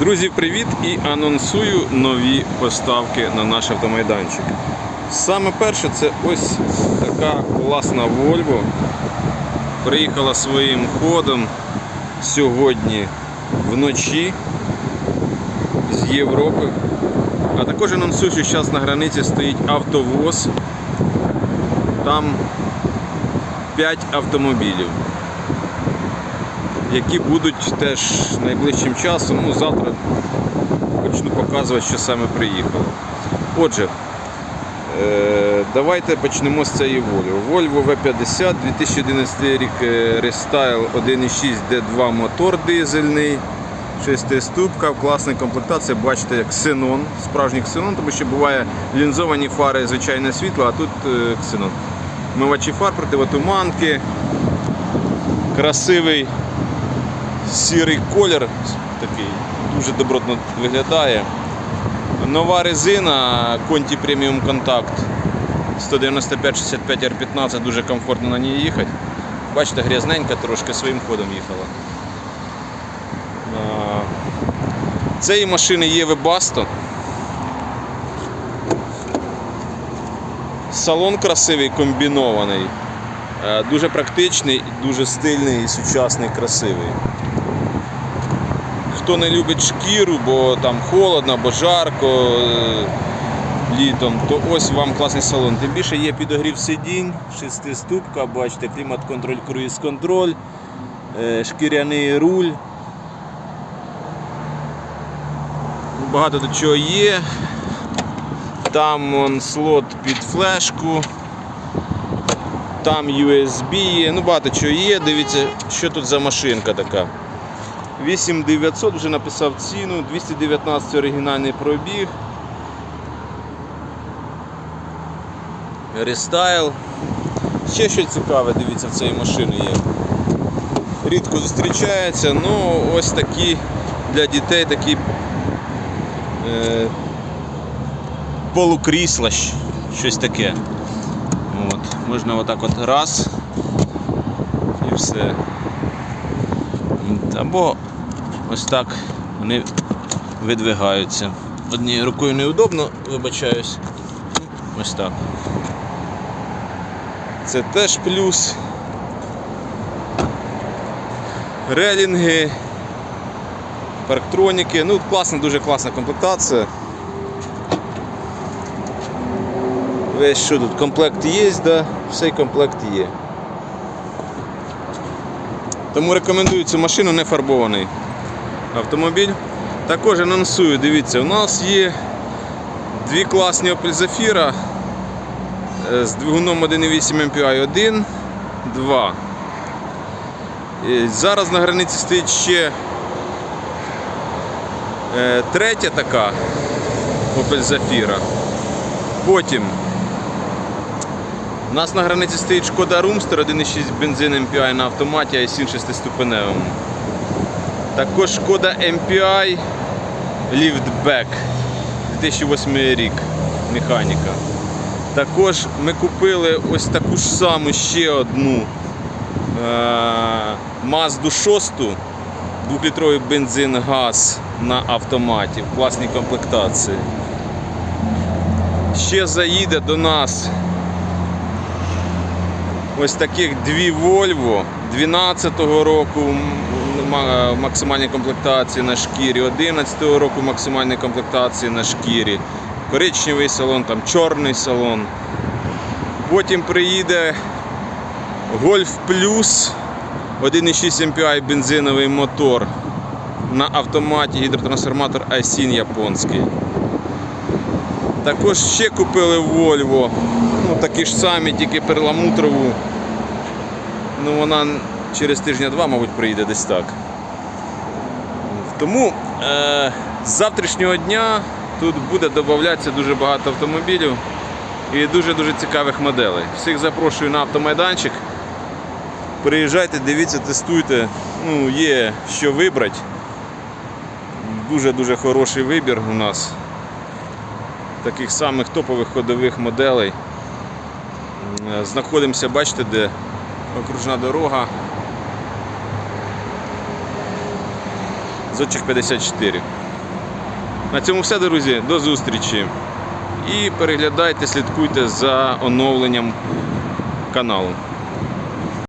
Друзі, привіт! І анонсую нові поставки на наш автомайданчик. Саме перше це ось така класна Volvo. Приїхала своїм ходом сьогодні вночі з Європи. А також анонсую, що зараз на границі стоїть автовоз. Там 5 автомобілів які будуть теж найближчим часом. Ну, завтра почну показувати, що саме приїхало. Отже, е, давайте почнемо з цієї Volvo. Volvo V50, 2011 рік е, Restyle 1.6 D2 мотор дизельний. Шестиступка, класна комплектація, бачите, як ксенон, справжній ксенон, тому що буває лінзовані фари звичайне світло, а тут е, ксенон. Мивачі фар, противотуманки, красивий сірий колір такий, дуже добротно виглядає. Нова резина Conti Premium Contact 195-65 R15, дуже комфортно на ній їхати. Бачите, грязненька трошки своїм ходом їхала. Цієї машини є Webasto. Салон красивий, комбінований. Е, Дуже практичний, дуже стильний і сучасний, красивий. Хто не любить шкіру, бо там холодно або жарко е, літом, то ось вам класний салон. Тим більше є підогрів сидінь, шестиступка, бачите, клімат-контроль, круїз-контроль, е, шкіряний руль. Багато до чого є. Там он, слот під флешку. Там USB є, ну багато чого є. Дивіться, що тут за машинка така. 8900 вже написав ціну, 219 оригінальний пробіг. Рестайл. Ще що цікаве, дивіться, в цій машині є. Рідко зустрічається, ну ось такі для дітей такі е, полукрісла, щось таке. От. Можна отак от раз і все. Або ось так вони видвигаються. Однією рукою неудобно, вибачаюсь. Ось так. Це теж плюс. Релінги, парктроніки. Ну, класна, дуже класна комплектація. Весь що тут, комплект є, да? все комплект є. Тому рекомендую цю машину не фарбований автомобіль. Також анонсую, дивіться, у нас є дві класні Opel Zafira е, з двигуном 1.8 MPI 1, 2. І Зараз на границі стоїть ще е, третя така Opel Zafira. Потім у нас на границі стоїть Шкода Румстер 1.6 бензин MPI на автоматі, а 7 шестиступеневому. Також Шкода MPI Liftback 2008 рік механіка. Також ми купили ось таку ж саму ще одну е- Mazda 6 2-літровий бензин газ на автоматі в класній комплектації. Ще заїде до нас ось таких дві Volvo 12-го року м- ма- комплектації на шкірі, 11-го року максимальні комплектації на шкірі, коричневий салон, там чорний салон. Потім приїде Golf Plus 1.6 MPI бензиновий мотор на автоматі гідротрансформатор Aisin японський. Також ще купили Volvo, ну такі ж самі, тільки перламутрову. Ну вона через тижня-два, мабуть, приїде десь так. Тому е, з завтрашнього дня тут буде додатися дуже багато автомобілів і дуже-дуже цікавих моделей. Всіх запрошую на автомайданчик. Приїжджайте, дивіться, тестуйте. Ну, є що вибрати. Дуже-дуже хороший вибір у нас таких самих топових ходових моделей. Знаходимося, бачите, де окружна дорога. Зодчих 54. На цьому все, друзі. До зустрічі. І переглядайте, слідкуйте за оновленням каналу.